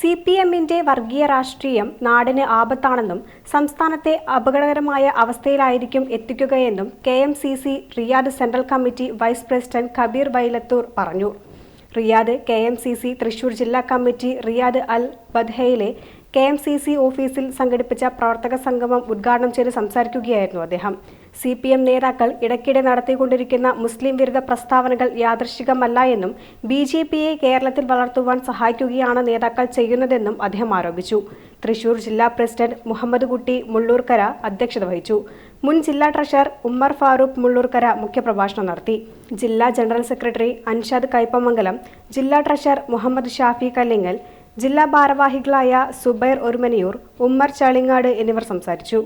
C P എമ്മിന്റെ വർഗീയ രാഷ്ട്രീയം നാടിന് ആപത്താണെന്നും സംസ്ഥാനത്തെ അപകടകരമായ അവസ്ഥയിലായിരിക്കും എത്തിക്കുകയെന്നും K M C C Riyadh central committee vice president Kabeer Vailathur പറഞ്ഞു. Riyadh K M C C Thrissur ജില്ലാ കമ്മിറ്റി റിയാദ് അൽ ബദ്ഹയിലെ കെ എം സി സി ഓഫീസിൽ സംഘടിപ്പിച്ച പ്രവർത്തക സംഗമം ഉദ്ഘാടനം ചെയ്ത് സംസാരിക്കുകയായിരുന്നു അദ്ദേഹം. സി പി എം നേതാക്കൾ ഇടയ്ക്കിടെ നടത്തിക്കൊണ്ടിരിക്കുന്ന മുസ്ലിം വിരുദ്ധ പ്രസ്താവനകൾ യാദൃശികമല്ല എന്നും ബി ജെ പിയെ കേരളത്തിൽ വളർത്തുവാൻ സഹായിക്കുകയാണ് നേതാക്കൾ ചെയ്യുന്നതെന്നും അദ്ദേഹം ആരോപിച്ചു. തൃശൂർ ജില്ലാ പ്രസിഡന്റ് മുഹമ്മദ് കുട്ടി മുള്ളൂർക്കര അധ്യക്ഷത വഹിച്ചു. മുൻ ജില്ലാ ട്രഷറർ ഉമ്മർ ഫാറൂഖ് മുള്ളൂർക്കര മുഖ്യപ്രഭാഷണം നടത്തി. ജില്ലാ ജനറൽ സെക്രട്ടറി അൻഷാദ് കൈപ്പമംഗലം ജില്ലാ ട്രഷറർ മുഹമ്മദ് ഷാഫി കല്ലിങ്ങൽ ജില്ലാ ഭാരവാഹികളായ സുബൈർ ഒരുമനിയൂർ ഉമ്മർ ചാളിങ്ങാട് എന്നിവർ സംസാരിച്ചു.